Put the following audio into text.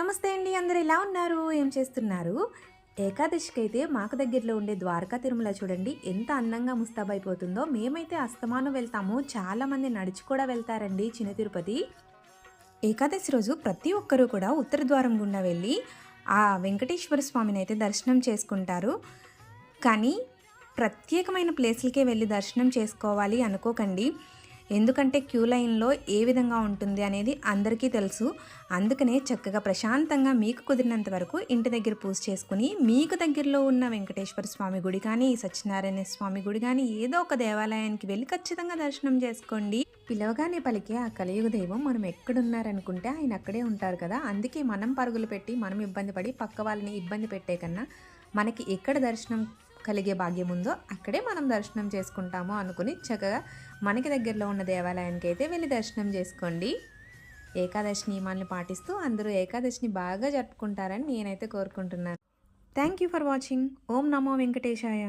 నమస్తే అండి అందరు ఎలా ఉన్నారు? ఏం చేస్తున్నారు? ఏకాదశికి అయితే మాకు దగ్గరలో ఉండే ద్వారకా తిరుమల చూడండి ఎంత అందంగా ముస్తాబైపోతుందో మేమైతే అస్తమానం వెళ్తాము. చాలామంది నడిచి కూడా వెళ్తారండి చిన్న తిరుపతి. ఏకాదశి రోజు ప్రతి ఒక్కరూ కూడా ఉత్తర ద్వారం గుండా వెళ్ళి ఆ వెంకటేశ్వర స్వామిని అయితే దర్శనం చేసుకుంటారు. కానీ ప్రత్యేకమైన ప్లేస్లకే వెళ్ళి దర్శనం చేసుకోవాలి అనుకోకండి. ఎందుకంటే క్యూ లైన్లో ఏ విధంగా ఉంటుంది అనేది అందరికీ తెలుసు. అందుకనే చక్కగా ప్రశాంతంగా మీకు కుదిరినంత వరకు ఇంటి దగ్గర పూజ చేసుకుని మీకు దగ్గరలో ఉన్న వెంకటేశ్వర స్వామి గుడి కానీ సత్యనారాయణ స్వామి గుడి కానీ ఏదో ఒక దేవాలయానికి వెళ్ళి ఖచ్చితంగా దర్శనం చేసుకోండి. పిలవగానే పలికే ఆ కలియుగ దైవం మనం ఎక్కడున్నారనుకుంటే ఆయన అక్కడే ఉంటారు కదా. అందుకే మనం పరుగులు పెట్టి మనం ఇబ్బంది పడి పక్క వాళ్ళని ఇబ్బంది పెట్టే కన్నా మనకి ఎక్కడ దర్శనం కలిగే భాగ్యం ఉందో అక్కడే మనం దర్శనం చేసుకుంటాము అనుకుని చక్కగా మనకి దగ్గరలో ఉన్న దేవాలయానికి అయితే వెళ్ళి దర్శనం చేసుకోండి. ఏకాదశి నియమాలను పాటిస్తూ అందరూ ఏకాదశిని బాగా జరుపుకుంటారని నేనైతే కోరుకుంటున్నాను. థ్యాంక్ యూ ఫర్ వాచింగ్ ఓం నమో వెంకటేశాయ.